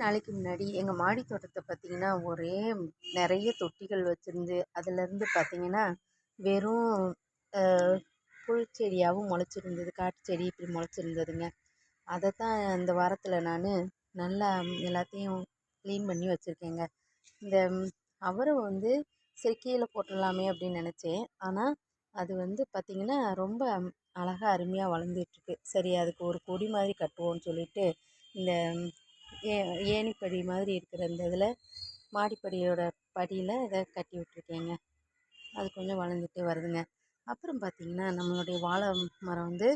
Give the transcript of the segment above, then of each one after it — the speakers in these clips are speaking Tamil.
நாளைக்கு முன்னாடி எங்கள் மாடி தோட்டத்தை பார்த்தீங்கன்னா ஒரே நிறைய தொட்டிகள் வச்சுருந்து அதுலேருந்து பார்த்தீங்கன்னா வெறும் புல் செடியாகவும் முளைச்சிருந்தது காட்டு செடி இப்படி முளைச்சிருந்ததுங்க. அதை தான் இந்த வாரத்தில் நான் நல்லா எல்லாத்தையும் க்ளீன் பண்ணி வச்சுருக்கேங்க. இந்த அவரை வந்து சரி கீழே போட்டுடலாமே அப்படின்னு நினச்சேன். ஆனால் அது வந்து பார்த்திங்கன்னா ரொம்ப அழகாக அருமையாக வளர்ந்துட்டுருக்கு. சரி அதுக்கு ஒரு கொடி மாதிரி கட்டுவோம்னு சொல்லிட்டு இந்த ஏ ஏணிப்படி மாதிரி இருக்கிற இந்த இதில் மாடிப்படியோட படியில் இதை கட்டி விட்ருக்கேங்க அது கொஞ்சம் வளர்ந்துட்டே வருதுங்க. அப்புறம் பார்த்திங்கன்னா நம்மளுடைய வாழை மரம் வந்து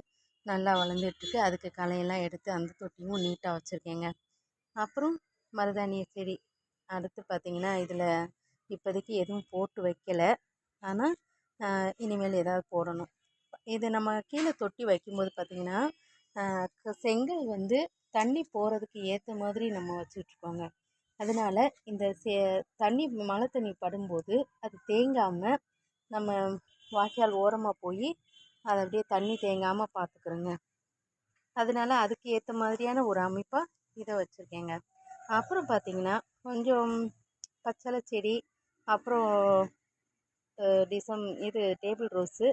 நல்லா வளர்ந்துட்ருக்கு அதுக்கு களையெல்லாம் எடுத்து அந்த தொட்டியும் நீட்டாக வச்சுருக்கேங்க. அப்புறம் மருதாணி செடி அடுத்து பார்த்திங்கன்னா இதில் இப்போதைக்கு எதுவும் போட்டு வைக்கல. ஆனால் இனிமேல் ஏதாவது போடணும். இது நம்ம கீழே தொட்டி வைக்கும்போது பார்த்திங்கன்னா செங்கல் வந்து தண்ணி போகிறதுக்கு ஏற்ற மாதிரி நம்ம வச்சுட்ருக்கோங்க. அதனால் இந்த சே தண்ணி மழை தண்ணி படும்போது அது தேங்காமல் நம்ம வாய்க்கால் ஓரமாக போய் அதை அப்படியே தண்ணி தேங்காமல் பார்த்துக்குறோங்க அதனால அதுக்கு ஏற்ற மாதிரியான ஒரு அமைப்பாக இதை வச்சுருக்கேங்க. அப்புறம் பார்த்திங்கன்னா கொஞ்சம் பச்சளை செடி அப்புறம் டிசம் இது டேபிள் ரோஸு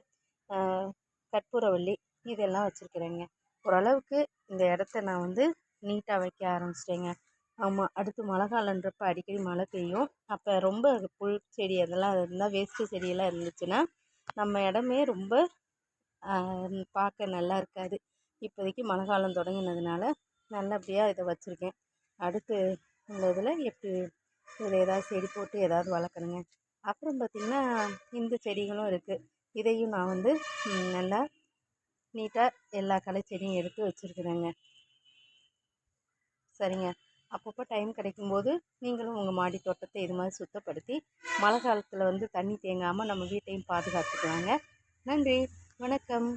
கற்பூரவள்ளி இதெல்லாம் வச்சுருக்குறேங்க. ஓரளவுக்கு இந்த இடத்த நான் வந்து நீட்டாக வைக்க ஆரம்பிச்சிட்டேங்க. ஆமாம் அடுத்து மழை காலன்றப்ப அடிக்கடி மழை பெய்யும். அப்போ ரொம்ப புல் செடி அதெல்லாம் இருந்தால் வேஸ்ட்டு செடியெல்லாம் இருந்துச்சுன்னா நம்ம இடமே ரொம்ப பார்க்க நல்லா இருக்காது. இப்போதைக்கு மழை காலம் தொடங்கினதுனால நல்லபடியாக இதை வச்சுருக்கேன். அடுத்து இந்த இதில் எப்படி இதில் ஏதாவது செடி போட்டு ஏதாவது வளர்க்கணுங்க. அப்புறம் பார்த்திங்கன்னா இந்த செடிகளும் இருக்குது இதையும் நான் வந்து நல்லா நீட்டாக எல்லா களை செடியும் எடுத்து வச்சுருக்குறேங்க. சரிங்க. அப்பப்போ டைம் கிடைக்கும்போது நீங்களும் உங்கள் மாடி தோட்டத்தை இது மாதிரி சுத்தப்படுத்தி மழை காலத்தில் வந்து தண்ணி தேங்காமல் நம்ம வீட்டையும் பாதுகாத்துக்கலாங்க. நன்றி. வணக்கம்.